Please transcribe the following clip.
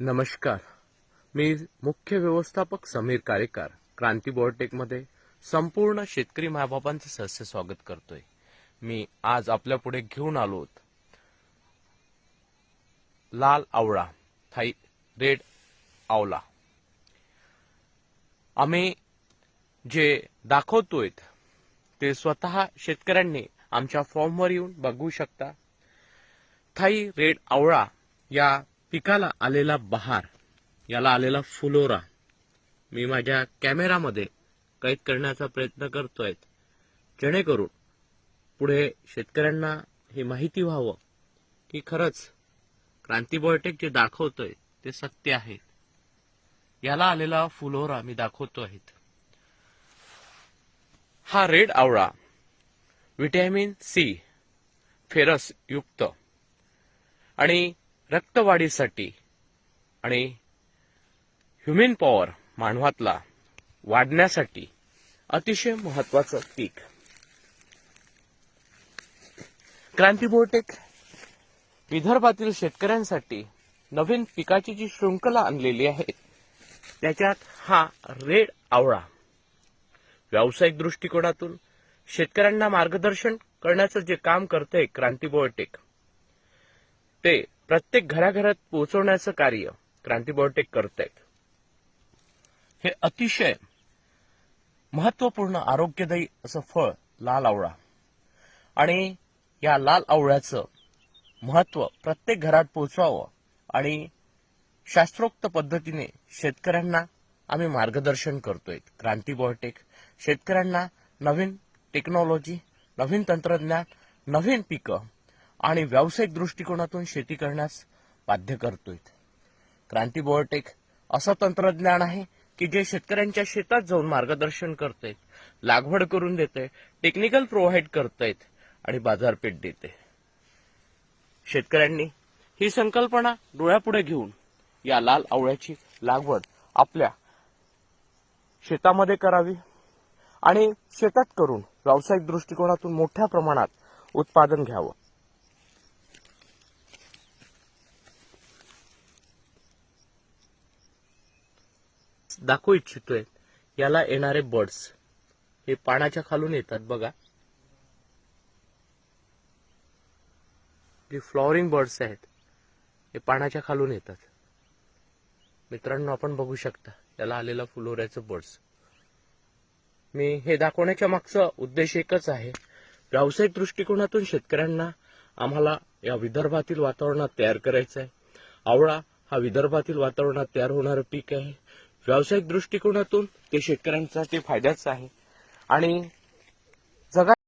नमस्कार. मी मुख्य व्यवस्थापक समीर कारेकर क्रांती बोर्टेकमध्ये संपूर्ण शेतकरी मायबापांचं सहस्य स्वागत करतोय. मी आज आपल्या पुढे घेऊन आलो लाल आवळा थाई रेड आवला आम्ही जे दाखवतोय ते स्वतः शेतकऱ्यांनी आमच्या फॉर्मवर येऊन बघू शकता. थाई रेड आवळा या पिकाला आलेला बहार याला आलेला फुलोरा मी माझ्या कॅमेरामध्ये कैद करण्याचा प्रयत्न करतोय. जेणेकरून पुढे शेतकऱ्यांना हे माहिती व्हावं की खरंच क्रांती बायोटेक जे दाखवतोय ते सत्य आहे. याला आलेला फुलोरा मी दाखवतो आहेत हा रेड आवळा विटॅमिन सी फेरस युक्त आणि रक्तवाढीसाठी आणि ह्युमेन पॉवर मानवातला वाढण्यासाठी अतिशय महत्वाचं पीक. क्रांतीबोटेक विदर्भातील शेतकऱ्यांसाठी नवीन पिकाची जी शृंखला आणलेली आहे त्याच्यात हा रेड आवळा. व्यावसायिक दृष्टिकोनातून शेतकऱ्यांना मार्गदर्शन करण्याचं जे काम करते क्रांती बायोटेक ते प्रत्येक घराघरात पोहोचवण्याचं कार्य क्रांती बायोटेक करत आहेत हे अतिशय महत्त्वपूर्ण आरोग्यदायी असं फळ लाल आवळा. आणि या लाल आवळ्याचं महत्त्व प्रत्येक घरात पोहोचवावं आणि शास्त्रोक्त पद्धतीने शेतकऱ्यांना आम्ही मार्गदर्शन करतोय. क्रांती बायोटेक शेतकऱ्यांना नवीन टेक्नॉलॉजी नवीन तंत्रज्ञान नवीन पिकं आणि व्यावसायिक दृष्टिकोनातून शेती करण्यास बाध्य करतोय. क्रांती बायोटेक असं तंत्रज्ञान आहे की जे शेतकऱ्यांच्या शेतात जाऊन मार्गदर्शन करतायत लागवड करून देते टेक्निकल प्रोव्हाइड करतायत आणि बाजारपेठ देते शेतकऱ्यांनी ही संकल्पना डोळ्यापुढे घेऊन या लाल आवळ्याची लागवड आपल्या शेतामध्ये करावी आणि शेतात करून व्यावसायिक दृष्टिकोनातून मोठ्या प्रमाणात उत्पादन घ्यावं. दाखवू इच्छितोय. याला येणारे बर्ड्स. हे पाण्याच्या खालून येतात बघा. जे फ्लॉवरिंग बर्ड्स आहेत हे पाण्याच्या खालून येतात. मित्रांनो आपण बघू शकता याला आलेला फुलोऱ्याचं बर्ड्स. मी हे दाखवण्याच्या मागचा उद्देश एकच आहे. व्यावसायिक दृष्टिकोनातून शेतकऱ्यांना आम्हाला या विदर्भातील वातावरणात तयार करायचं आहे आवळा हा विदर्भातील वातावरणात तयार होणारं पीक आहे. व्यावसायिक दृष्टिकोनातून ते शेतकऱ्यांसाठी फायद्याचं आहे. आणि जगा